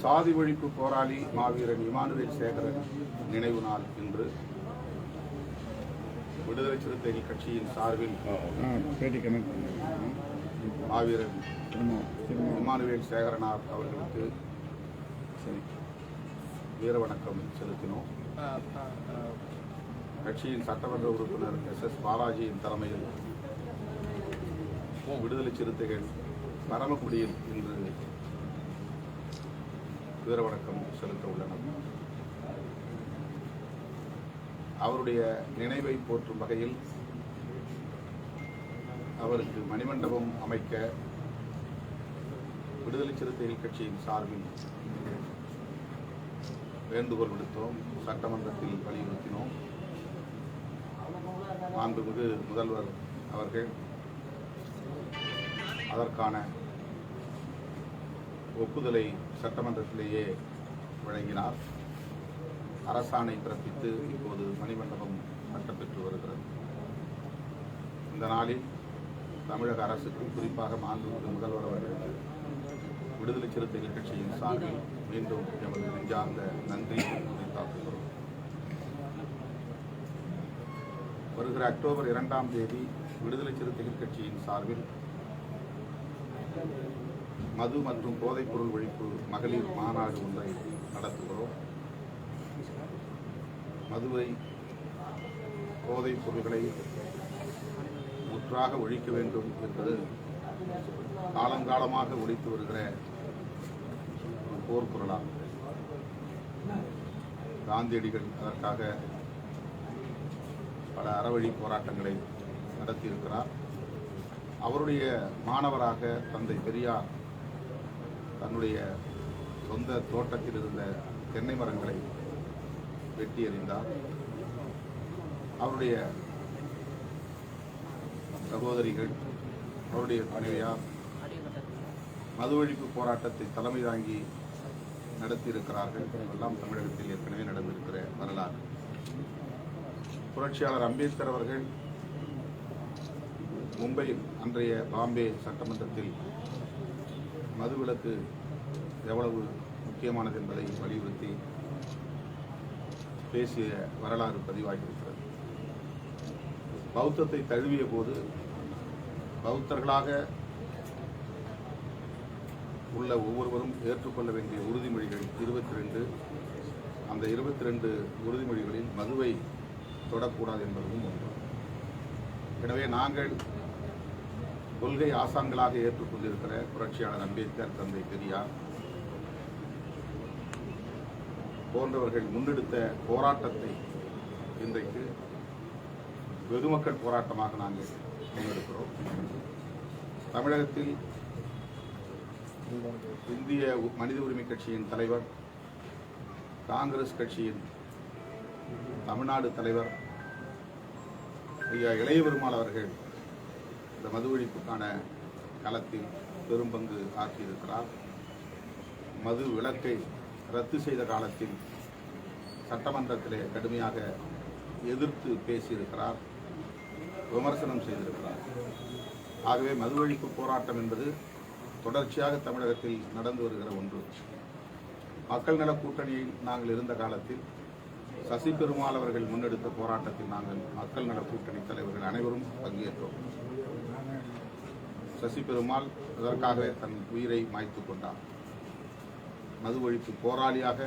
சாதி ஒழிப்பு போராளி மாவீரன் இமானுவேல் சேகரன் நினைவு நாள் இன்று. விடுதலை சிறுத்தைகள் கட்சியின் சார்பில். மாவீரன் இமானுவேல் சேகரனார் அவர்களுக்கு சரி. வீர வணக்கம் செலுத்தினோம். கட்சியின் சட்டமன்ற உறுப்பினர் எஸ் எஸ் பாலாஜியின் தலைமையில் விடுதலை சிறுத்தைகள் பரமக்குடியில் இன்று வீர வணக்கம் செலுத்த உள்ளனர் அவருடைய நினைவை போற்றும் வகையில் அவருக்கு மணிமண்டபம் அமைக்க விடுதலை சிறுத்தைகள் கட்சியின் சார்பில் வேண்டுகோள் விடுத்தோம் சட்டமன்றத்தில் வலியுறுத்தினோம். மாண்புமிகு முதல்வர் அவர்கள் அதற்கான ஒப்புதலை சட்டமன்றத்திலேயே வழங்கினார். அரசாணை பிறப்பித்து இப்போது மணிமண்டபம் கட்டப்பெற்று வருகிறது. இந்த நாளில் தமிழக அரசுக்கு குறிப்பாக மாண்புமிகு முதல்வர் அவர்கள் விடுதலை சிறுத்தைகள் கட்சியின் சார்பில் மீண்டும் எமது நெஞ்சார்ந்த நன்றி. வருகிற அக்டோபர் இரண்டாம் தேதி விடுதலை சிறுத்தைகள் கட்சியின் சார்பில் மது மற்றும் போதைப்பொருள் ஒழிப்பு மகளிர் மாநாடு ஒன்றை நடத்துகிறோம். மதுவை போதைப் பொருள்களை முற்றாக ஒழிக்க வேண்டும் என்பது காலங்காலமாக ஒழித்து வருகிற ஒரு காந்தியடிகள் அதற்காக பல அறவழி போராட்டங்களை நடத்தியிருக்கிறார். அவருடைய மாணவராக தந்தை பெரியார் தன்னுடைய சொந்த தோட்டத்தில் இருந்த தென்னை மரங்களை வெட்டி எறிந்தார் அவருடைய சகோதரிகள் அவருடைய துணைவியார் மது ஒழிப்பு போராட்டத்தை தலைமை தாங்கி நடத்தியிருக்கிறார்கள். எல்லாம் தமிழகத்தில் ஏற்கனவே நடந்திருக்கிற வரலாறு. புரட்சியாளர் அம்பேத்கர் அவர்கள் மும்பையில் அன்றைய பாம்பே சட்டமன்றத்தில் மதுவிலக்கு எவ்வளவு முக்கியமானது என்பதை வலியுறுத்தி பேசிய வரலாறு பதிவாகியிருக்கிறது. பௌத்தத்தை தழுவிய போது பௌத்தர்களாக உள்ள ஒவ்வொருவரும் ஏற்றுக்கொள்ள வேண்டிய உறுதிமொழிகள் இருபத்தி ரெண்டு. அந்த இருபத்தி ரெண்டு உறுதிமொழிகளில் மதுவை தொடக்கூடாது என்பதும் ஒன்று. எனவே நாங்கள் கொள்கை ஆசான்களாக ஏற்றுக்கொண்டிருக்கிற புரட்சியாளர் அம்பேத்கர் தந்தை பெரியார் போன்றவர்கள் முன்னெடுத்த போராட்டத்தை இன்றைக்கு பெருமக்கள் போராட்டமாக நாங்கள் முன்னெடுக்கிறோம். தமிழகத்தில் இந்திய மனித உரிமை கட்சியின் தலைவர் காங்கிரஸ் கட்சியின் தமிழ்நாடு தலைவர் ஐயா இளைய பெருமாள் அவர்கள் இந்த மது ஒழிப்புக்கான களத்தில் பெரும்பங்கு ஆற்றியிருக்கிறார். மது விலக்கை ரத்து செய்த காலத்தில் சட்டமன்றத்திலே கடுமையாக எதிர்த்து பேசியிருக்கிறார் விமர்சனம் செய்திருக்கிறார். ஆகவே மது ஒழிப்பு போராட்டம் என்பது தொடர்ச்சியாக தமிழகத்தில் நடந்து வருகிற ஒன்று. மக்கள் நல கூட்டணியில் நாங்கள் இருந்த காலத்தில் சசி பெருமாள் அவர்கள் முன்னெடுத்த போராட்டத்தில் நாங்கள் மக்கள் நல கூட்டணி தலைவர்கள் அனைவரும் பங்கேற்றோம். சசி பெருமாள் அதற்காக தன் உயிரை மாய்த்துக் கொண்டார்? மது ஒழிப்பு போராளியாக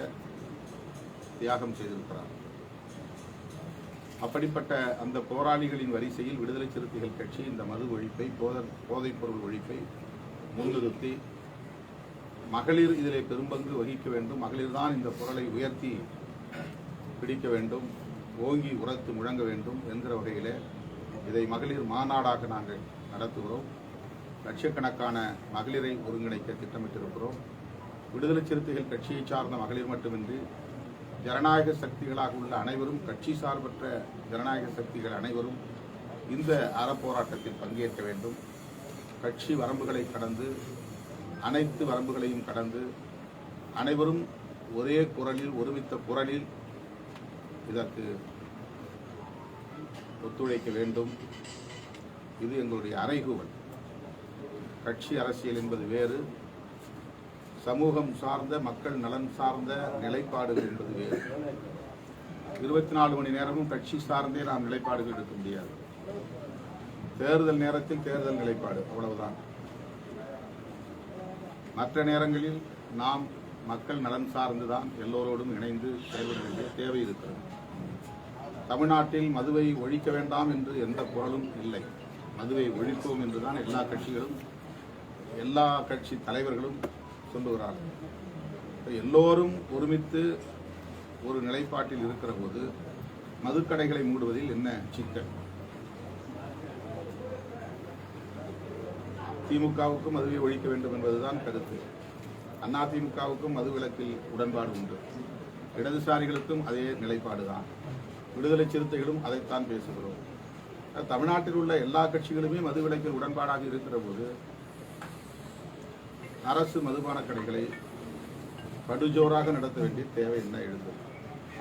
தியாகம் செய்திருக்கிறார். அப்படிப்பட்ட அந்த போராளிகளின் வரிசையில் விடுதலை சிறுத்தைகள் கட்சி இந்த மது ஒழிப்பை போத போதைப்பொருள் ஒழிப்பை முன்னிறுத்தி மகளிர் இதிலே பெரும்பங்கு வகிக்க வேண்டும். மகளிர் தான் இந்த குரலை உயர்த்தி பிடிக்க வேண்டும் ஓங்கி உரத்து முழங்க வேண்டும் என்கிற வகையில் இதை மகளிர் மாநாடாக நாங்கள் நடத்துகிறோம். லட்சக்கணக்கான மகளிரை ஒருங்கிணைக்க திட்டமிட்டிருக்கிறோம். விடுதலை சிறுத்தைகள் கட்சியை சார்ந்த மகளிர் மட்டுமின்றி ஜனநாயக சக்திகளாக உள்ள அனைவரும் கட்சி சார்பற்ற ஜனநாயக சக்திகள் அனைவரும் இந்த அறப்போராட்டத்தில் பங்கேற்க வேண்டும். கட்சி வரம்புகளை கடந்து அனைத்து வரம்புகளையும் கடந்து அனைவரும் ஒரே குரலில் ஒருமித்த குரலில் இதற்கு ஒத்துழைக்க வேண்டும். இது எங்களுடைய அறைகூவல். கட்சி அரசியல் என்பது வேறு. சமூகம் சார்ந்த மக்கள் நலன் சார்ந்த நிலைப்பாடுகள் என்பது வேறு. இருபத்தி நாலு மணி நேரமும் கட்சி சார்ந்தே நாம் நிலைப்பாடுகள் எடுக்க முடியாது. தேர்தல் நேரத்தில் தேர்தல் நிலைப்பாடு அவ்வளவுதான். மற்ற நேரங்களில் நாம் மக்கள் நலன் சார்ந்துதான் எல்லோரோடும் இணைந்து செயல்பட வேண்டிய தேவை இருக்கிறது. தமிழ்நாட்டில் மதுவை ஒழிக்க வேண்டாம் என்று எந்த குரலும் இல்லை. மதுவை ஒழிப்போம் என்றுதான் எல்லா கட்சிகளும் எல்லா கட்சி தலைவர்களும் சொல்லுகிறார்கள். எல்லோரும் ஒருமித்து ஒரு நிலைப்பாட்டில் இருக்கிற போது மதுக்கடைகளை மூடுவதில் என்ன சிக்கல்? திமுகவுக்கும் மதுவை ஒழிக்க வேண்டும் என்பதுதான் கருத்து. அதிமுகவுக்கும் மது விலக்கில் உடன்பாடு உண்டு. இடதுசாரிகளுக்கும் அதே நிலைப்பாடுதான். விடுதலை சிறுத்தைகளும் அதைத்தான் பேசுகிறோம். தமிழ்நாட்டில் உள்ள எல்லா கட்சிகளுமே மது விலக்கில் உடன்பாடாக இருக்கிற போது அரசு மதுபான கடைகளை படுஜோராக நடத்த வேண்டிய தேவை என்ன எழுந்தது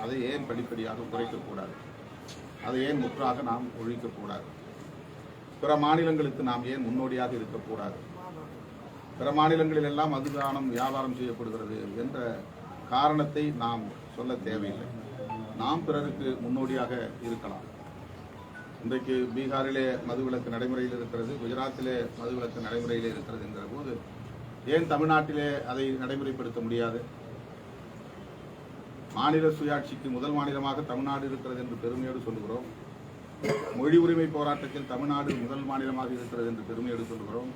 அதை ஏன் படிப்படியாக குறைக்கக்கூடாது அதை ஏன் முற்றாக நாம் ஒழிக்கக்கூடாது பிற மாநிலங்களுக்கு நாம் ஏன் முன்னோடியாக இருக்கக்கூடாது பிற மாநிலங்களில் எல்லாம் மதுதானம் வியாபாரம் செய்யப்படுகிறது என்ற காரணத்தை நாம் சொல்ல தேவையில்லை. நாம் பிறருக்கு முன்னோடியாக இருக்கலாம். இன்றைக்கு பீகாரிலே மதுவிலக்கு நடைமுறையில் இருக்கிறது குஜராத்திலே மதுவிலக்கு நடைமுறையில் இருக்கிறது என்கிற போது ஏன் தமிழ்நாட்டிலே அதை நடைமுறைப்படுத்த முடியாது? மாநில சுயாட்சிக்கு முதல் மாநிலமாக தமிழ்நாடு இருக்கிறது என்று பெருமையோடு சொல்லுகிறோம். மொழி உரிமை போராட்டத்தில் தமிழ்நாடு முதல் மாநிலமாக இருக்கிறது என்று பெருமையோடு சொல்கிறோம்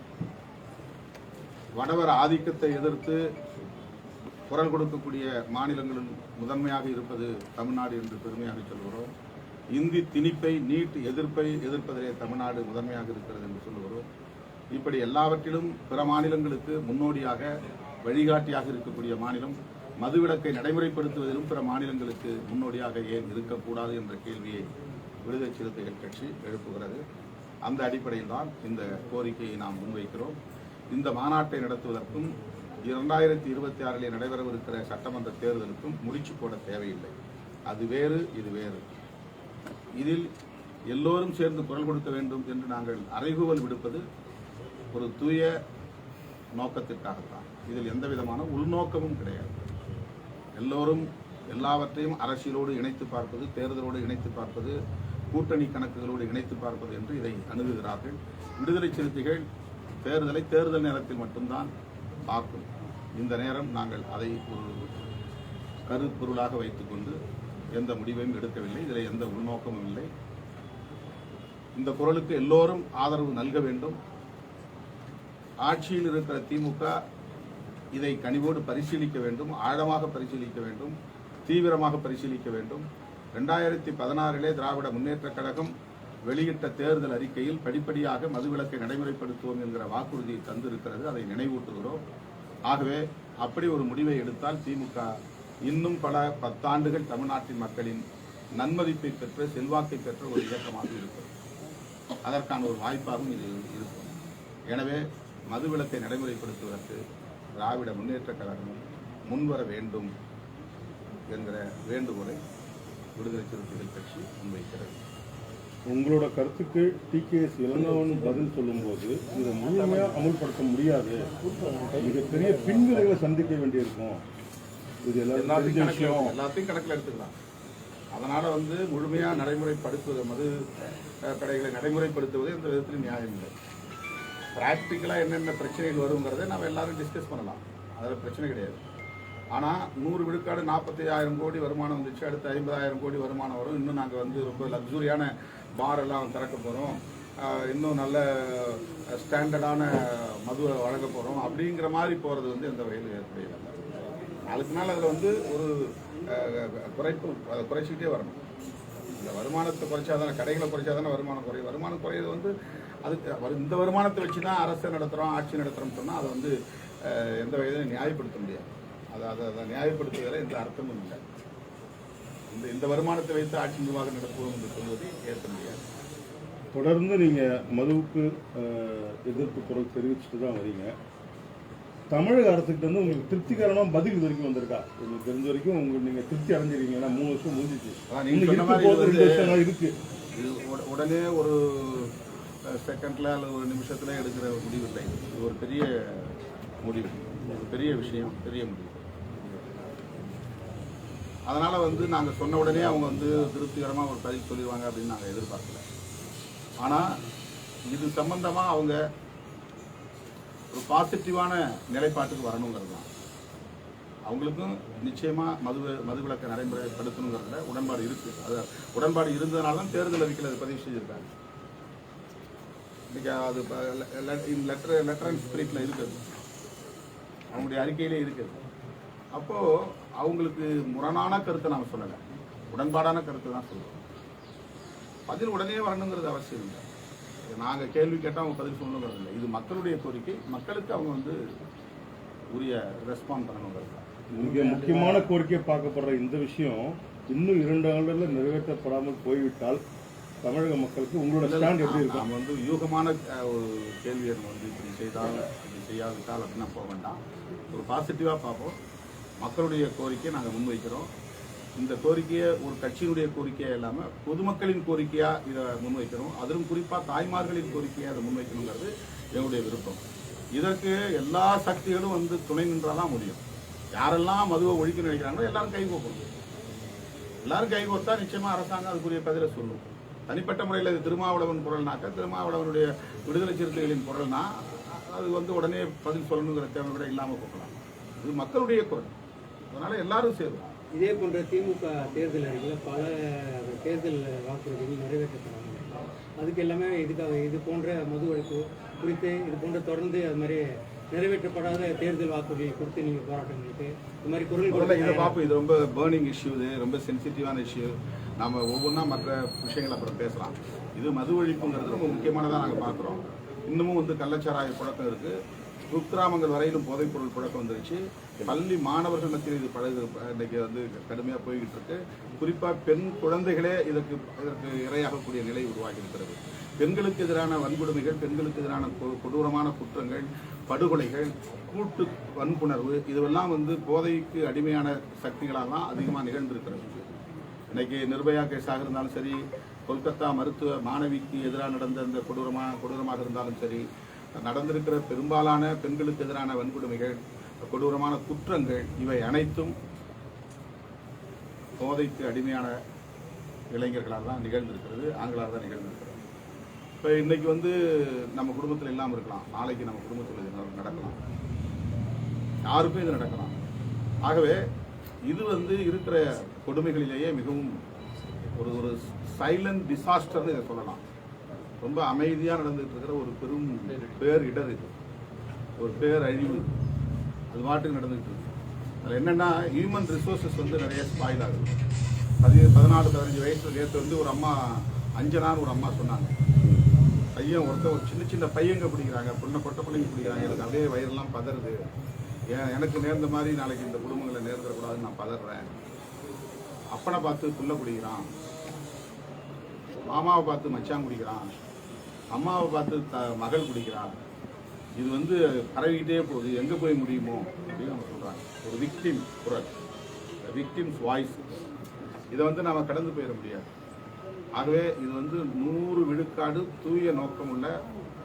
வடவர் ஆதிக்கத்தை எதிர்த்து குரல் கொடுக்கக்கூடிய மாநிலங்களில் முதன்மையாக இருப்பது தமிழ்நாடு என்று பெருமையாக சொல்கிறோம் இந்தி திணிப்பை நீட் எதிர்ப்பை எதிர்ப்பதிலே தமிழ்நாடு முதன்மையாக இருக்கிறது என்று சொல்லுகிறோம். இப்படி எல்லாவற்றிலும் பிற மாநிலங்களுக்கு முன்னோடியாக வழிகாட்டியாக இருக்கக்கூடிய மாநிலம் மதுவிலக்கை நடைமுறைப்படுத்துவதிலும் பிற மாநிலங்களுக்கு முன்னோடியாக ஏன் இருக்கக்கூடாது என்ற கேள்வியை விடுதலை சிறுத்தைகள் கட்சி எழுப்புகிறது. அந்த அடிப்படையில் தான் இந்த கோரிக்கையை நாம் முன்வைக்கிறோம். இந்த மாநாட்டை நடத்துவதற்கும் இரண்டாயிரத்தி இருபத்தி ஆறில் நடைபெறவிருக்கிற சட்டமன்ற தேர்தலுக்கும் முடிச்சு போட தேவையில்லை. அது வேறு இது வேறு. இதில் எல்லோரும் சேர்ந்து குரல் கொடுக்க வேண்டும் என்று நாங்கள் அறைகூவல் விடுப்பது ஒரு தூய நோக்கத்திற்காகத்தான். இதில் எந்த விதமான உள்நோக்கமும் கிடையாது. எல்லோரும் எல்லாவற்றையும் அரசியலோடு இணைத்து பார்ப்பது தேர்தலோடு இணைத்து பார்ப்பது கூட்டணி கணக்குகளோடு இணைத்து பார்ப்பது என்று இதை அணுகுகிறார்கள். விடுதலை சிறுத்தைகள் தேர்தலை தேர்தல் நேரத்தில் மட்டும்தான் பார்க்கும். இந்த நேரம் நாங்கள் அதை ஒரு கருப்பொருளாக வைத்துக்கொண்டு எந்த முடிவையும் எடுக்கவில்லை இதில் எந்த உள்நோக்கமும் இல்லை. இந்த குரலுக்கு எல்லோரும் ஆதரவு நல்க வேண்டும். ஆட்சியில் இருக்கிற திமுக இதை கனிவோடு பரிசீலிக்க வேண்டும் ஆழமாக பரிசீலிக்க வேண்டும் தீவிரமாக பரிசீலிக்க வேண்டும். ரெண்டாயிரத்தி பதினாறிலே திராவிட முன்னேற்றக் கழகம் வெளியிட்ட தேர்தல் அறிக்கையில் படிப்படியாக மதுவிலக்கை நடைமுறைப்படுத்துவோம் என்கிற வாக்குறுதியை தந்திருக்கிறது. அதை நினைவூட்டுகிறோம். ஆகவே அப்படி ஒரு முடிவை எடுத்தால் திமுக இன்னும் பல பத்தாண்டுகள் தமிழ்நாட்டின் மக்களின் நன்மதிப்பை பெற்ற செல்வாக்கை பெற்ற ஒரு இயக்கமாக இருக்கும். அதற்கான ஒரு வாய்ப்பாகவும் இது இருக்கும். எனவே மதுவிலக்கை நடைமுறைப்படுத்துவதற்கு திராவிட முன்னேற்ற கழகம் முன்வர வேண்டும் என்கிற வேண்டுகோளை விடுதலை சிறுத்தைகள் கட்சி முன்வைக்கிறது. உங்களோட கருத்துக்கு டி கே எஸ் இளங்கவன் பதில் சொல்லும்போது இதை முழுமையாக அமுல்படுத்த முடியாது. மிகப்பெரிய பின்விளைவை சந்திக்க வேண்டியிருக்கும். இது எல்லாத்தையும் விஷயம். எல்லாத்தையும் கணக்கில் எடுத்துக்கலாம். அதனால வந்து முழுமையா நடைமுறைப்படுத்துவது மது கடைகளை நடைமுறைப்படுத்துவது எந்த விதத்திலும் நியாயம் இல்லை. ப்ராக்டிக்கலா என்னென்ன பிரச்சனைகள் வருங்கிறதை நம்ம எல்லாரும் டிஸ்கஸ் பண்ணலாம். அதில் பிரச்சனை கிடையாது. ஆனா நூறு விழுக்காடு நாற்பத்தி ஆயிரம் கோடி வருமானம் வந்துச்சு அடுத்து ஐம்பதாயிரம் கோடி வருமானம் வரும். இன்னும் நாங்கள் வந்து ரொம்ப லக்ஸுரியான பாரெல்லாம் திறக்க போகிறோம் இன்னும் நல்ல ஸ்டாண்டர்டான மதுவை வழங்க போகிறோம் அப்படிங்கிற மாதிரி போகிறது வந்து எந்த வகையில் ஏற்புடையதல்ல அதுக்கு நாள் அதில் வந்து ஒரு குறைப்பு அதை குறைச்சிக்கிட்டே வரணும். இந்த வருமானத்தை குறைச்சாதானே கடைகளை குறைச்சாதானே வருமானம் குறையும். வருமானம் குறையிறது வந்து அதுக்கு இந்த வருமானத்தை வச்சு தான் அரசை நடத்துகிறோம் ஆட்சி நடத்துகிறோம்னு சொன்னால் அதை வந்து எந்த வகையிலும் நியாயப்படுத்த முடியாது. அதை அதை அதை நியாயப்படுத்துவதில் எந்த அர்த்தமும் இல்லை. இந்த இந்த வருமானத்தை வைத்து ஆட்சி நிர்வாகம் நடத்துவோம் என்று சொல்வதை ஏற்க முடியாது. தொடர்ந்து நீங்க மதுவுக்கு எதிர்ப்பு குரல் தெரிவிச்சுட்டு தான் வரீங்க. தமிழக அரசுகிட்ட இருந்து உங்களுக்கு திருப்திகரமான பதில் இது வரைக்கும் வந்திருக்கா? உங்களுக்கு தெரிஞ்ச வரைக்கும் உங்களுக்கு நீங்க திருப்தி அடைஞ்சிருக்கீங்க. ஏன்னா மூணு வருஷம் முடிஞ்சிச்சு. இருக்கு வந்து- உடனே ஒரு செகண்டில் அல்லது ஒரு நிமிஷத்தில் எடுக்கிற ஒரு முடிவு இல்லை இது ஒரு பெரிய முடிவு. ஒரு பெரிய விஷயம் பெரிய முடிவு. அதனால் வந்து நாங்கள் சொன்ன உடனே அவங்க வந்து திருப்திகரமாக ஒரு பதில் சொல்லிடுவாங்க அப்படின்னு நாங்கள் எதிர்பார்க்கல. ஆனால் இது சம்பந்தமாக அவங்க ஒரு பாசிட்டிவான நிலைப்பாட்டுக்கு வரணுங்கிறது தான். அவங்களுக்கும் நிச்சயமாக மது மதுவிலக்கை நடைமுறைப்படுத்தணுங்கிறதுல உடன்பாடு இருக்குது அது உடன்பாடு இருந்ததுனால தான் தேர்தல் அறிக்கையில் அதை பதிவு செஞ்சுருக்காங்க. இன்றைக்கி அது லெட்டர் லெட்டர் அண்ட் ஸ்பிரிட்டில் இருக்குது. அவங்களுடைய அறிக்கையிலே இருக்குது. அப்போது அவங்களுக்கு முரணான கருத்தை நாம் சொல்லலை. உடன்பாடான கருத்தை தான் சொல்கிறோம் பதில் உடனே வரணுங்கிறது அவசியம் இல்லை. நாங்கள் கேள்வி கேட்டால் அவங்க பதில் சொல்லணுங்கிறது இல்லை. இது மக்களுடைய கோரிக்கை. மக்களுக்கு அவங்க வந்து உரிய ரெஸ்பாண்ட் பண்ணணுங்கிறது மிக முக்கியமான கோரிக்கை பார்க்கப்படுற இந்த விஷயம் இன்னும் இரண்டு ஆண்டுகளில் நிறைவேற்றப்படாமல் போய்விட்டால் தமிழக மக்களுக்கு உங்களோட ஸ்டாண்ட் எப்படி இருக்கும்? நாம் வந்து யூகமான ஒரு கேள்வியை நம்ம வந்து இப்படி செய்தால் இப்படி செய்யாவிட்டால் அப்படின்னு போக வேண்டாம். ஒரு பாசிட்டிவாக பார்ப்போம். மக்களுடைய கோரிக்கையை நாங்கள் முன்வைக்கிறோம். இந்த கோரிக்கையை ஒரு கட்சியினுடைய கோரிக்கையாக இல்லாமல் பொதுமக்களின் கோரிக்கையாக இதை முன்வைக்கிறோம். அதிலும் குறிப்பாக தாய்மார்களின் கோரிக்கையை அதை முன்வைக்கணுங்கிறது எங்களுடைய விருப்பம். இதற்கு எல்லா சக்திகளும் வந்து துணை நின்றால் தான் முடியும். யாரெல்லாம் மதுவை ஒழிக்க நினைக்கிறாங்களோ எல்லாரும் கை கோக்கணும் எல்லாரும் கை கோர்த்தா நிச்சயமாக அரசாங்கம் அதுக்குரிய பதிலை சொல்லும். தனிப்பட்ட முறையில் இது திருமாவளவன் குரல்னாக்கா திருமாவளவனுடைய விடுதலை சிறுத்தைகளின் குரல்னா அது வந்து உடனே பதில் சொல்லணுங்கிற தேவை கூட இல்லாமல் போகலாம். இது மக்களுடைய குரல். அதனால எல்லாரும் சேரும். இதே போன்ற திமுக தேர்தல் அறிக்கையில் பல தேர்தல் வாக்குறுதிகள் நிறைவேற்றப்படாங்க அதுக்கு எல்லாமே இதுக்காக இது போன்ற மது ஒழிப்பு குறித்து இது போன்ற தொடர்ந்து அது மாதிரி நிறைவேற்றப்படாத தேர்தல் வாக்குறுதியை கொடுத்து நீங்கள் போராட்டங்களுக்கு இது மாதிரி குரல் இதை பார்ப்போம். இது ரொம்ப பேர்னிங் இஷ்யூ இது ரொம்ப சென்சிட்டிவான இஷ்யூ நாம ஒவ்வொன்றா மற்ற விஷயங்கள் அப்புறம் பேசலாம். இது மது ஒழிப்புங்கிறது ரொம்ப முக்கியமானதாக நாங்கள் பார்க்குறோம். இன்னமும் வந்து கள்ளச்சாராய புழக்கம் இருக்கு. குக்கிராமங்கள் வரையிலும் போதைப்பொருள் புழக்கம் வந்துருச்சு. பள்ளி மாணவர்கள் மத்தியில் இது பழகு இன்றைக்கி வந்து கடுமையாக போய்கிட்டு இருக்கு குறிப்பாக பெண் குழந்தைகளே இதற்கு இதற்கு இரையாகக்கூடிய நிலை உருவாகி இருக்கிறது பெண்களுக்கு எதிரான வன்கொடுமைகள் பெண்களுக்கு எதிரான கொ- கொடூரமான குற்றங்கள் படுகொலைகள் கூட்டு வன்புணர்வு இதுவெல்லாம் வந்து போதைக்கு அடிமையான சக்திகளாக தான் அதிகமாக நிகழ்ந்திருக்கிறது. இன்னைக்கு நிர்பயா கேஸாக இருந்தாலும் சரி கொல்கத்தா மருத்துவ மாணவிக்கு எதிராக நடந்த அந்த கொடூரமாக கொடூரமாக இருந்தாலும் சரி நடந்திருக்கிற பெரும்பாலான பெண்களுக்கு எதிரான வன்கொடுமைகள் கொடூரமான குற்றங்கள் இவை அனைத்தும் போதைக்கு அடிமையான இளைஞர்களால் தான் நிகழ்ந்திருக்கிறது ஆண்களால் தான் நிகழ்ந்திருக்கிறது. இப்போ இன்னைக்கு வந்து நம்ம குடும்பத்தில் இல்லாமல் இருக்கலாம். நாளைக்கு நம்ம குடும்பத்தில் இது நடக்கலாம். யாருக்கும் இது நடக்கலாம். ஆகவே இது வந்து இருக்கிற கொடுமைகளிலேயே மிகவும் ஒரு ஒரு சைலண்ட் டிசாஸ்டர்னு இதை சொல்லலாம். ரொம்ப அமைதியாக நடந்துகிட்டு இருக்கிற ஒரு பெரும் பேர் இடர் ஒரு பேர் அழிவு அது பாட்டுக்கு நடந்துகிட்டு இருக்கு. அதில் என்னென்னா ஹியூமன் ரிசோர்ஸஸ் வந்து நிறைய ஸ்பாயில் ஆகுது. அது பதினாலு பதினஞ்சு வயசுல நேற்று வந்து ஒரு அம்மா அஞ்சனான்னு ஒரு அம்மா சொன்னாங்க. பையன் ஒருத்தன் ஒரு சின்ன சின்ன பையங்க பிடிக்கிறாங்க. பொண்ணை பொட்ட பிள்ளைங்க பிடிக்கிறாங்க. எனக்கு அப்படியே வயிறெல்லாம் பதறுது. ஏன் எனக்கு நேர்ந்த மாதிரி நாளைக்கு இந்த குடும்பங்களை நேர்ந்துடக்கூடாதுன்னு நான் பதறேன். அப்பனை பார்த்து புள்ள பிடிக்கிறான். மாமாவை பார்த்து மச்சான் குடிக்கிறான் அம்மாவை பார்த்து த மகள் குடிக்கிறான் இது வந்து பரவிக்கிட்டே போகுது. எங்கே போய் முடியுமோ? அப்படின்னு நம்ம சொல்கிறாங்க ஒரு விக்டிம் குரல். விக்டிம்ஸ் வாய்ஸ் இதை வந்து நம்ம கடந்து போயிட முடியாது. ஆகவே இது வந்து நூறு விழுக்காடு தூய நோக்கம் உள்ள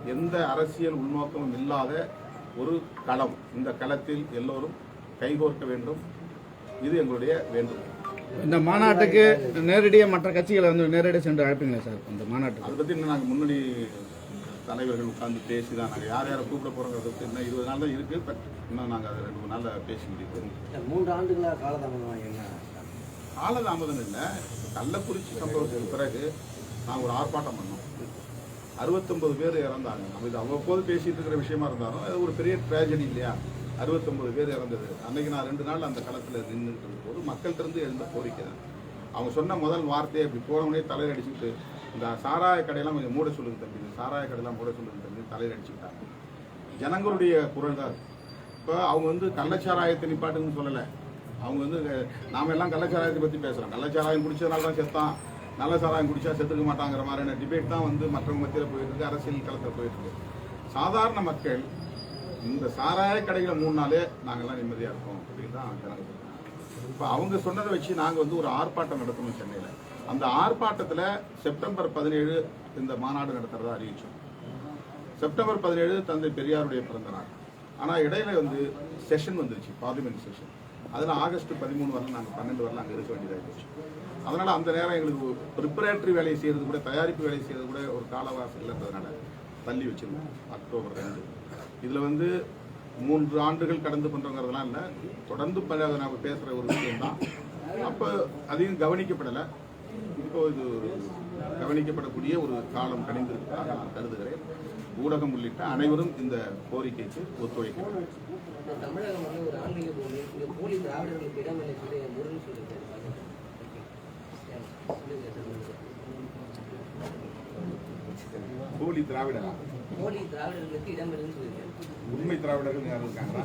எந்த அரசியல் உள்நோக்கமும் இல்லாத ஒரு களம். இந்த களத்தில் எல்லோரும் கைகோர்க்க வேண்டும். இது எங்களுடைய வேண்டுகோள். இந்த மாநாட்டுக்கு நேரடியாக மற்ற கட்சிகளை வந்து நேரடியாக சென்று அழைப்பீங்களா சார்? இந்த மாநாட்டுக்கு. அதை பற்றி இன்னும் நாங்கள் முன்னணி தலைவர்கள் உட்கார்ந்து பேசி தான் நாங்கள் யார் யாரை கூப்பிட போகிறோங்கிறத பற்றி இன்னும் இருபது நாள் தான் இருக்குது பட் இன்னும் நாங்கள் அதை ரெண்டு மூணு நாளில் பேசி முடிப்போம். மூன்று ஆண்டுகளாக காலதாமதம் என்ன? காலதாமதம் இல்லை. கள்ளக்குறிச்சி சம்பவத்துக்கு பிறகு நாங்கள் ஒரு ஆர்ப்பாட்டம் பண்ணோம். அறுபத்தொன்பது பேர் இறந்தாங்க. நம்ம இது அவ்வப்போது பேசிட்டு இருக்கிற விஷயமா இருந்தாலும் அது ஒரு பெரிய ட்ராஜடி இல்லையா? அறுபத்தொம்பது பேர் இறந்தது. அன்னைக்கு நான் ரெண்டு நாள் அந்த களத்தில் நின்றுட்டு போது மக்கள்கிட்ட இருந்து எழுந்த கோரிக்கை தான். அவங்க சொன்ன முதல் வார்த்தையை இப்படி போனவனே தலையில் அடிச்சுக்கிட்டு இந்த சாராய கடையெல்லாம் கொஞ்சம் மூட சொல்லுங்க தம்பி இந்த சாராய கடையெல்லாம் மூட சொல்லுங்க தம்பி தலையில் அடிச்சுக்கிட்டாங்க. ஜனங்களுடைய குரல் தான். இப்போ அவங்க வந்து கள்ளச்சாராயத்தை நிப்பாட்டுன்னு சொல்லலை. அவங்க வந்து நாம எல்லாம் கள்ளச்சாராயத்தை பற்றி பேசுகிறோம் கள்ளச்சாராயம் குடிச்சதுனால தான் செத்தான் நல்ல சாராயம் குடிச்சா செத்துக்க மாட்டாங்கிற மாதிரியான டிபேட் தான் வந்து மற்றவங்க மத்தியில் போயிட்டு இருக்கு அரசியல் களத்தில் போயிட்டு இருக்கு. சாதாரண மக்கள் இந்த சாராய கடைகளை மூணு நாளே நாங்கெல்லாம் நிம்மதியாக இருக்கோம் அப்படின்னு தான் ஜனங்க இப்போ அவங்க சொன்னதை வச்சு நாங்கள் வந்து ஒரு ஆர்ப்பாட்டம் நடத்தணும் சென்னையில். அந்த ஆர்ப்பாட்டத்தில் செப்டம்பர் பதினேழு இந்த மாநாடு நடத்துறதா அறிவிச்சோம். செப்டம்பர் பதினேழு தந்தை பெரியாருடைய பிறந்த நாள். ஆனால் இடையில வந்து செஷன் வந்துருச்சு பார்லிமெண்ட் செஷன். அதில் ஆகஸ்ட் பதிமூணு வரலாம் நாங்கள் பன்னெண்டு வரலாம் அங்கே இருக்க வேண்டியதாக இருந்துச்சு. அதனால் அந்த நேரம் எங்களுக்கு ப்ரிப்பரேட்டரி வேலையை செய்கிறது கூட தயாரிப்பு வேலையை செய்கிறது கூட ஒரு காலவாசம் இல்லைன்றதுனால தள்ளி வச்சிருந்தோம் அக்டோபர் ரெண்டு. இதில் வந்து மூன்று ஆண்டுகள் கடந்து பண்ணுறோங்கிறதுலாம் இல்லை. தொடர்ந்து பல நம்ம பேசுகிற ஒரு விஷயம்தான். அப்போ அதையும் கவனிக்கப்படலை. இப்போ இது ஒரு கவனிக்கப்படக்கூடிய ஒரு காலம் கணிந்திருப்பதாக நான் கருதுகிறேன். ஊடகம் உள்ளிட்ட அனைவரும் இந்த கோரிக்கைக்கு ஒத்துழைக்க வேண்டும். இந்த தமிழகம் வந்து ஒரு ஆன்மீக பூமி. இங்க போலி திராவிடர்களுக்கு இடமில்லை சொல்லி முருகன் சொல்லியிருக்காரு சொல்லுங்க சார் சொல்லுங்க. போலி திராவிடரா? போலி திராவிடர்களுக்கு இடமில்லைன்னு சொல்லியிருக்காரு. உண்மை திராவிடர்கள் யாரும் இருக்காங்களா?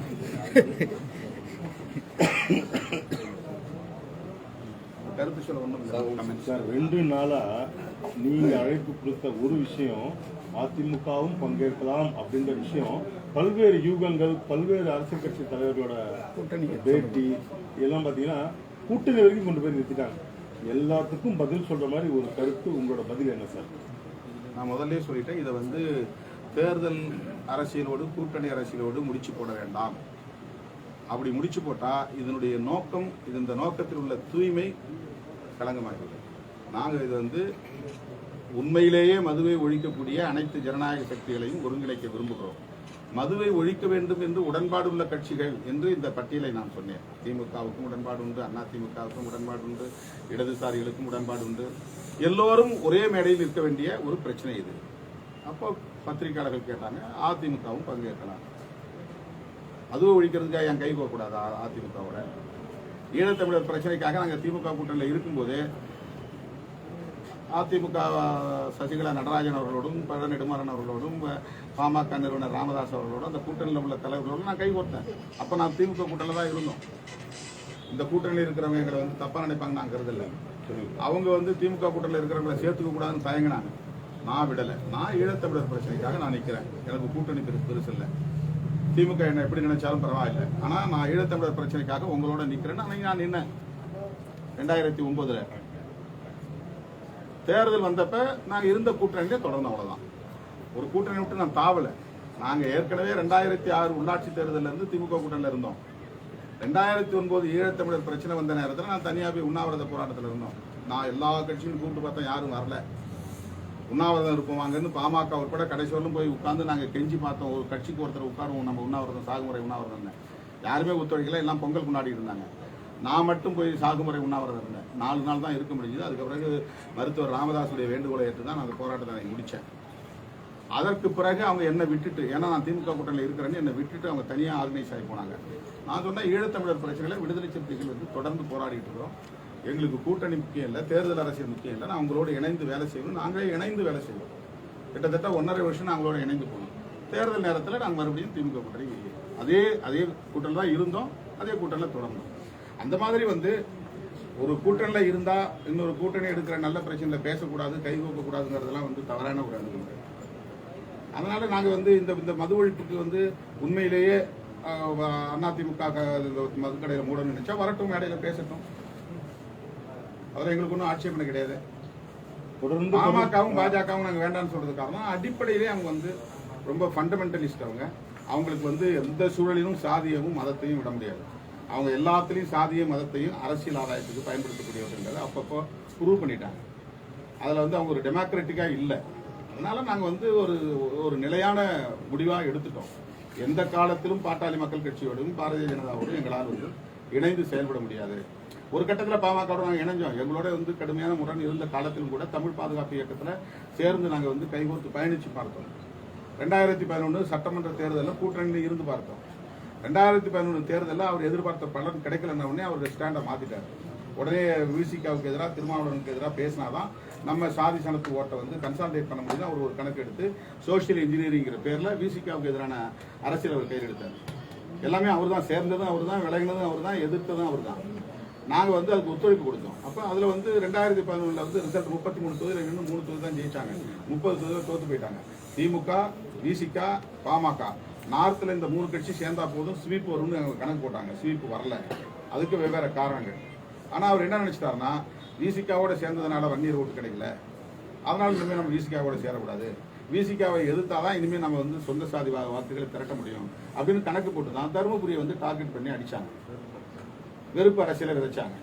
கருத்து சொல்ல ஒன்றும் இல்லை. சார் ரெண்டு நாளா நீங்க அழைப்பு கொடுத்த ஒரு விஷயம் அதிமுகவும் பங்கேற்கலாம் அப்படின்ற விஷயம் பல்வேறு யூகங்கள் பல்வேறு அரசியல் கட்சி தலைவர்களோட பேட்டி எல்லாம் பார்த்தீங்கன்னா கூட்டணி வரைக்கும் கொண்டு போய் நிறுத்திட்டாங்க. எல்லாத்துக்கும் பதில் சொல்ற மாதிரி ஒரு கருத்து உங்களோட பதில் என்ன சார்? நான் முதல்ல சொல்லிட்டேன் இதை வந்து தேர்தல் அரசியலோடு கூட்டணி அரசியலோடு முடிச்சு போட வேண்டாம். அப்படி முடிச்சு போட்டால் இதனுடைய நோக்கம் இது இந்த நோக்கத்தில் உள்ள தூய்மை களங்கமாகிறது நாங்கள் இது வந்து உண்மையிலேயே மதுவை ஒழிக்கக்கூடிய அனைத்து ஜனநாயக சக்திகளையும் ஒருங்கிணைக்க விரும்புகிறோம். மதுவை ஒழிக்க வேண்டும் என்று உடன்பாடு உள்ள கட்சிகள் என்று இந்த பட்டியலை நான் சொன்னேன். திமுகவுக்கும் உடன்பாடு உண்டு அண்ணா திமுகவுக்கும் உடன்பாடு உண்டு இடதுசாரிகளுக்கும் உடன்பாடு உண்டு. எல்லோரும் ஒரே மேடையில் இருக்க வேண்டிய ஒரு பிரச்சனை இது. அப்போ பத்திரிகையாளர்கள் கேட்டாங்க அதிமுகவும் பங்கேற்கலாம். அதுவும் ஒழிக்கிறதுக்காக என் கை போகக்கூடாதா அதிமுகவோட? ஈழத்தமிழர் பிரச்சனைக்காக நாங்கள் திமுக கூட்டணியில் இருக்கும்போதே அதிமுக சசிகலா நடராஜன் அவர்களோடும் பழ நெடுமாறன் அவர்களோடும் பாமக நிறுவனர் ராமதாஸ் அவர்களோடும் அந்த கூட்டணியில் உள்ள தலைவர்களோடும் நான் கை கோர்த்தேன். அப்போ நான் திமுக கூட்டணியில் தான் இருந்தோம். இந்த கூட்டணியில் இருக்கிறவங்க எங்களை வந்து தப்பாக நினைப்பாங்க நான் கருதல அவங்க வந்து திமுக கூட்டணியில் இருக்கிறவங்களை சேர்த்துக்க கூடாதுன்னு தயங்கினாங்க. நான் விடலை. நான் ஈழத்தமிழர் பிரச்சனைக்காக நான் நிற்கிறேன். எனக்கு கூட்டணி பெருசு பெருசு இல்லை. திமுக என்ன எப்படி நினைச்சாலும் பரவாயில்லை. ஆனால் நான் ஈழத்தமிழர் பிரச்சனைக்காக உங்களோட நிற்கிறேன்னு அன்னைக்கு நான் நின்னேன். ரெண்டாயிரத்தி ஒன்பதுல. தேர்தல் வந்தப்ப நாங்கள் இருந்த கூட்டணியிலே தொடர்ந்து அவ்வளோதான் ஒரு கூட்டணி விட்டு நான் தாவலை. நாங்கள் ஏற்கனவே ரெண்டாயிரத்தி ஆறு உள்ளாட்சி தேர்தலில் இருந்து திமுக கூட்டணியில் இருந்தோம். ரெண்டாயிரத்தி ஒன்பது ஈழத்தமிழர் பிரச்சனை வந்த நேரத்தில் நான் தனியாக போய் உண்ணாவிரத போராட்டத்தில் இருந்தோம். நான் எல்லா கட்சியும் கூப்பிட்டு பார்த்தேன் யாரும் வரல. உண்ணாவிரதம் இருப்போம். அங்கேருந்து பாமக உட்பட கடைசி வரலும் போய் உட்காந்து நாங்கள் கெஞ்சி பார்த்தோம். ஒரு கட்சிக்கு ஒருத்தர் உட்காருவோம். நம்ம உண்ணாவிரதம் சாகுமுறை உண்ணாவிரதம் யாருமே ஒத்துழைக்கல. எல்லாம் பொங்கல் கொண்டாடி இருந்தாங்க. நான் மட்டும் போய் சாகுமுறை உண்ணாவிரதம் இருந்தேன் நாலு நாள் தான் இருக்க முடிஞ்சது. அதுக்கு பிறகு மருத்துவர் ராமதாஸுடைய வேண்டுகோளை ஏற்று தான் நான் அந்த போராட்டத்தை முடித்தேன் அதற்கு பிறகு அவங்க என்னை விட்டுட்டு ஏன்னா நான் திமுக கூட்டணியில் இருக்கிறேன்னு என்னை விட்டுட்டு அவங்க தனியாக ஆர்கனைஸ் ஆகி போனாங்க. நான் சொன்ன ஈழத்தமிழர் பிரச்சனைகளை விடுதலை சிறுத்தைகள் வந்து தொடர்ந்து போராடிட்டு இருக்கிறோம். எங்களுக்கு கூட்டணி முக்கியம் இல்லை தேர்தல் அரசியல் முக்கியம் இல்லை. நான் உங்களோட இணைந்து வேலை செய்வோம் நாங்களே இணைந்து வேலை செய்வோம். கிட்டத்தட்ட ஒன்றரை வருஷம் நாங்களோட இணைந்து போனோம். தேர்தல் நேரத்தில் நாங்கள் மறுபடியும் திமுக கூட்டணி அதே அதே கூட்டணி தான் இருந்தோம். அதே கூட்டணியில் தொடர்ந்தோம். அந்த மாதிரி வந்து ஒரு கூட்டணியில் இருந்தால் இன்னொரு கூட்டணி எடுக்கிற நல்ல பிரச்சனையில் பேசக்கூடாது கை வந்து தவறான ஒரு அணுகுமுறை. அதனால் நாங்கள் வந்து இந்த இந்த மது ஒழிப்புக்கு வந்து உண்மையிலேயே அதிமுக மதுக்கடையில் மூடணும்னு நினச்சா வரட்டும் மேடையில் பேசட்டும். அதில் எங்களுக்கு ஒன்றும் ஆட்சேபனை கிடையாது. தொடர்ந்து பாமகவும் பாஜகவும் நாங்கள் வேண்டாம்னு சொல்றது காரணம். அடிப்படையிலே அவங்க வந்து ரொம்ப ஃபண்டமெண்டலிஸ்ட் அவங்க. அவங்களுக்கு வந்து எந்த சூழலிலும் சாதியமும் மதத்தையும் விட முடியாது. அவங்க எல்லாத்துலேயும் சாதியும் மதத்தையும் அரசியல் ஆதாயத்துக்கு பயன்படுத்தக்கூடியவர்கள் அப்பப்போ ப்ரூவ் பண்ணிட்டாங்க. அதில் வந்து அவங்க ஒரு டெமோக்ராட்டிக்காக இல்லை. அதனால நாங்கள் வந்து ஒரு ஒரு நிலையான முடிவாக எடுத்துட்டோம். எந்த காலத்திலும் பாட்டாளி மக்கள் கட்சியோடும் பாரதிய ஜனதாவோடும் எங்களால் வந்து இணைந்து செயல்பட முடியாது. ஒரு கட்டத்தில் பாமகவோட நாங்கள் இணைஞ்சோம். எங்களோட வந்து கடுமையான முரண் இருந்த காலத்திலும் கூட தமிழ் பாதுகாப்பு இயக்கத்தில் சேர்ந்து நாங்கள் வந்து கைகோர்த்து பயணித்து பார்த்தோம். ரெண்டாயிரத்தி பதினொன்று சட்டமன்ற தேர்தலில் கூட்டணியில் இருந்து பார்த்தோம். ரெண்டாயிரத்தி பதினொன்று தேர்தலில் அவர் எதிர்பார்த்த பலன் கிடைக்கலன்ன உடனே அவர் ஸ்டாண்டை மாற்றிட்டார் உடனே விசிகாவுக்கு எதிராக திருமாவளவனுக்கு எதிராக பேசினாதான் நம்ம சாதி சனத்து ஓட்டை வந்து கன்சால்டேட் பண்ண முடியும் அவர் ஒரு கணக்கு எடுத்து சோஷியல் இன்ஜினியரிங்கிற பேரில் விசிகாவுக்கு எதிரான அரசியல் அவர் கையில் எடுத்தார் எல்லாமே அவர் தான் சேர்ந்ததும் அவர் தான் விலகினதும் அவர் தான் எதிர்த்ததும் அவர் தான் நாங்கள் வந்து அதுக்கு ஒத்துழைப்பு கொடுத்தோம். அப்போ அதில் வந்து ரெண்டாயிரத்தி பதினொன்றில் வந்து ரிசல்ட் முப்பத்தி மூணு தொகுதியில் இன்னும் மூணு தொகுதி தான் ஜெயிச்சாங்க. முப்பது தொகுதியில் தோற்று போயிட்டாங்க. திமுக விசிகா பாமக. நார்த்தில் இந்த மூணு கட்சி சேர்ந்தா போதும். ஸ்வீப் வரும்னு அவங்க கணக்கு போட்டாங்க. ஸ்வீப் வரல. அதுக்கு வெவ்வேறு காரணங்கள். ஆனால் அவர் என்ன நினச்சிட்டாருன்னா விசிகாவோட சேர்ந்ததுனால வன்னியர் ஓட்டு கிடைக்கல. அதனால் இனிமேல் நம்ம விசிகாவோட சேரக்கூடாது. விசிகாவை எதிர்த்தாதான் இனிமேல் நம்ம வந்து சொந்த சாதி வார்த்தைகளை திரட்ட முடியும். அப்படின்னு கணக்கு போட்டு தான் தருமபுரியை வந்து டார்கெட் பண்ணி அடிச்சாங்க. வெறுப்பு அரசியலை விதைச்சாங்க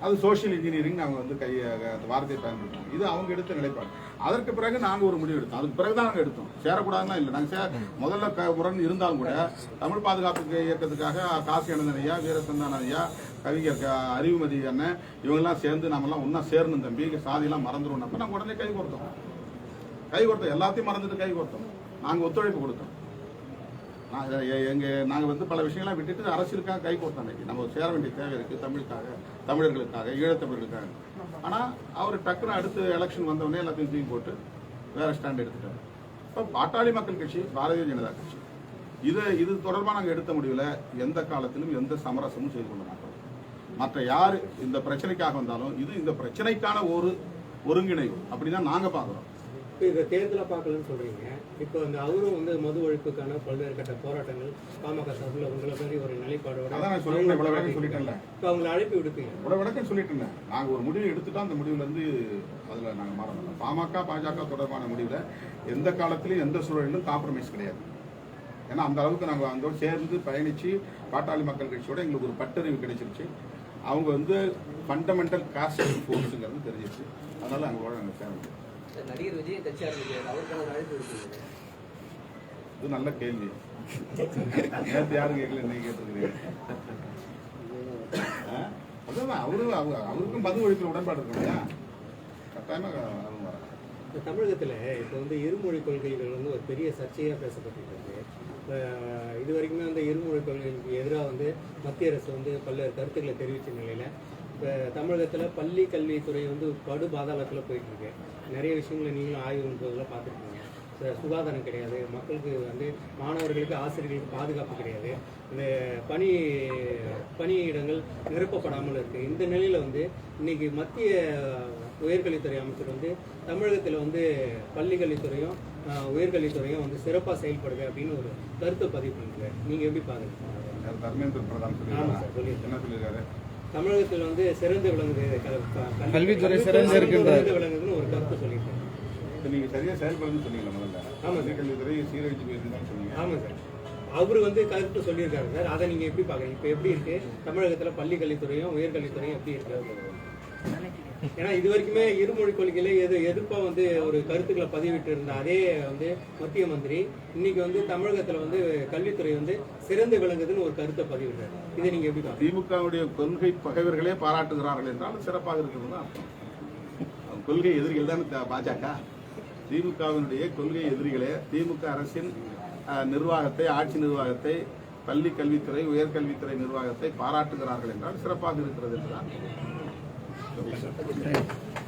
அது சோஷியல் இன்ஜினியரிங் அவங்க வந்து கை அந்த வார்த்தையை பயன்படுத்தோம் இது அவங்க எடுத்த நிலைப்பாடு. அதற்கு பிறகு நாங்கள் ஒரு முடிவு எடுத்தோம். அதுக்கு பிறகு தான் நாங்கள் எடுத்தோம். சேரக்கூடாதுன்னா இல்லை. நாங்கள் சே முதல்ல உடன் முரண் இருந்தாலும் கூட தமிழ் பாதுகாப்பு இயக்கத்துக்காக காசி அனந்தன் ஐயா வீரசந்தான ஐயா கவிஞர் க- அறிவுமதி அண்ணன் இவங்கெல்லாம் சேர்ந்து நம்மலாம் ஒன்றா சேரணும் தம்பி. சாதியெல்லாம் மறந்துடும் நாங்கள் உடனே கை கொடுத்தோம் கை கொடுத்தோம் எல்லாத்தையும் மறந்துட்டு கை கொடுத்தோம் நாங்கள் ஒத்துழைப்பு கொடுத்தோம். எங்கள் எ- நாங்கள் வந்து பல விஷயங்கள்லாம் விட்டுட்டு அரசியலுக்காக கை கொடுத்தோம் அன்னைக்கு. நம்ம சேர வேண்டிய தேவை இருக்குது தமிழுக்காக தமிழர்களுக்காக ஈழத்தமிழர்களுக்காக. ஆனால் அவர் டக்குன்னு அடுத்து எலெக்ஷன் வந்தவொடனே எல்லாத்தையும் தூக்கி போட்டு வேறு ஸ்டாண்ட் எடுத்துட்டார். இப்போ பாட்டாளி மக்கள் கட்சி பாரதிய ஜனதா கட்சி. இதை இது தொடர்பாக நாங்கள் எடுத்த முடிவில் எந்த காலத்திலும் எந்த சமரசமும் செய்து கொள்ள மாட்டோம். மற்ற யார் இந்த பிரச்சனைக்காக வந்தாலும் இது இந்த பிரச்சனைக்கான ஒரு ஒருங்கிணைவு. அப்படி தான் நாங்கள் பார்க்குறோம். இப்போ இந்த தேர்தலை பார்க்கலன்னு சொல்றீங்க. இப்போ அந்த அவரும் வந்து மது ஒழிப்புக்கான பல்வேறு கட்ட போராட்டங்கள் பாமக சார்பில் உங்களை மாதிரி ஒரு நிலைப்பாடோட சொல்லிட்டேன். இப்போ அவங்களை அழைப்பு விடுப்பீங்க. இவ்வளவு விளக்கம் சொல்லிட்டு நாங்கள் ஒரு முடிவு எடுத்துட்டோம் அந்த முடிவுல இருந்து அதில் நாங்கள் மாற மாட்டோம் பாமக பாஜக தொடர்பான முடிவில் எந்த காலத்திலும் எந்த சூழலிலும் காம்ப்ரமைஸ் கிடையாது. ஏன்னா அந்த அளவுக்கு நாங்கள் அவங்களோட சேர்ந்து பயணித்து பாட்டாளி மக்கள் கட்சியோட எங்களுக்கு ஒரு பட்டறிவு கிடைச்சிருச்சு. அவங்க வந்து ஃபண்டமெண்டல் காஸ்ட் ஃபோர்ஸுங்கிறது தெரிஞ்சிருச்சு. அதனால அவங்களோட நாங்கள் சேர முடியும் நடிகர் விஜய் கட்சி ஆரம்பிக்கிறார். அவருக்கான அழைப்பு விடுப்பீங்க இது நல்ல கேள்வி. நேற்று யாரும் கேட்கல இன்னைக்கு கேட்டிருக்கிறீங்க. ஆ? அதான் அவரு அவ- அவருக்கும் மது ஒழிப்பில் உடன்பாடு இருக்கும் இல்லையா? கட்டாயமாக தமிழகத்தில் இப்போ வந்து இருமொழி கொள்கைகள் வந்து ஒரு பெரிய சர்ச்சையாக பேசப்பட்டு இருக்கு. இது வரைக்குமே வந்து இருமொழி கொள்கைகளுக்கு எதிராக வந்து மத்திய அரசு வந்து பல்வேறு கருத்துக்களை தெரிவித்த நிலையில் இப்போ தமிழகத்தில் பள்ளி கல்வித்துறை வந்து படு பாதாளத்தில் போயிட்டு இருக்கு. நிறைய விஷயங்களை நீங்களும் ஆய்வு போதெல்லாம் பார்த்துருக்கீங்க. சுகாதாரம் கிடையாது. மக்களுக்கு வந்து மாணவர்களுக்கு ஆசிரியர்களுக்கு பாதுகாப்பு கிடையாது. இந்த பணி பணியிடங்கள் நிரப்பப்படாமல் இருக்கு. இந்த நிலையில வந்து இன்னைக்கு மத்திய உயர்கல்வித்துறை அமைச்சர் வந்து தமிழகத்தில் வந்து பள்ளி கல்வித்துறையும் ஆஹ், உயர்கல்வித்துறையும் வந்து சிறப்பாக செயல்படுது அப்படின்னு ஒரு கருத்தை பதிவு பண்ணுங்க நீங்க எப்படி யார் தர்மேந்திர பிரதான் சொல்லியிருக்காரு. என்ன சொல்லியிருக்காரு? தமிழகத்தில் வந்து சிறந்து விளங்குது கல்வித்துறை சிறந்து இருக்கின்றது. சிறந்து விளங்குதுன்னு ஒரு கருத்து சொல்லியிருக்காரு. இப்போ நீங்கள் சரியாக செயல்படுன்னு சொன்னீங்களா முதல்ல. ஆமா. ஆமாம் கல்வித்துறை சீரழிச்சு போயிருந்தான்னு சொன்னீங்க. ஆமாம் சார். அவரு வந்து கருத்து சொல்லியிருக்காரு சார். அதை நீங்க எப்படி பாக்குறீங்க இப்போ எப்படி இருக்கு? தமிழகத்துல பள்ளி கல்வித்துறையும் உயர்கல்வித்துறையும் எப்படி இருக்கு? ஏன்னா இது வரைக்குமே இருமொழி கொள்கையில எது எதிர்ப்பா வந்து ஒரு கருத்துக்களை பதிவிட்டு இருந்த அதே வந்து மத்திய மந்திரி இன்னைக்கு வந்து தமிழகத்துல வந்து கல்வித்துறை வந்து சிறந்து விளங்குதுன்னு ஒரு கருத்தை பதிவிடுறாரு. இதை நீங்க எப்படி திமுகவுடைய கொள்கை பகைவர்களே பாராட்டுகிறார்கள் என்றால் சிறப்பாக இருக்கிறது தான் கொள்கை எதிரிகள் தான் பாஜக. திமுகவினுடைய கொள்கை எதிரிகளே திமுக அரசின் நிர்வாகத்தை ஆட்சி நிர்வாகத்தை பள்ளி கல்வித்துறை உயர்கல்வித்துறை நிர்வாகத்தை பாராட்டுகிறார்கள் என்றால் சிறப்பாக இருக்கிறது என்றுதான் Obrigado.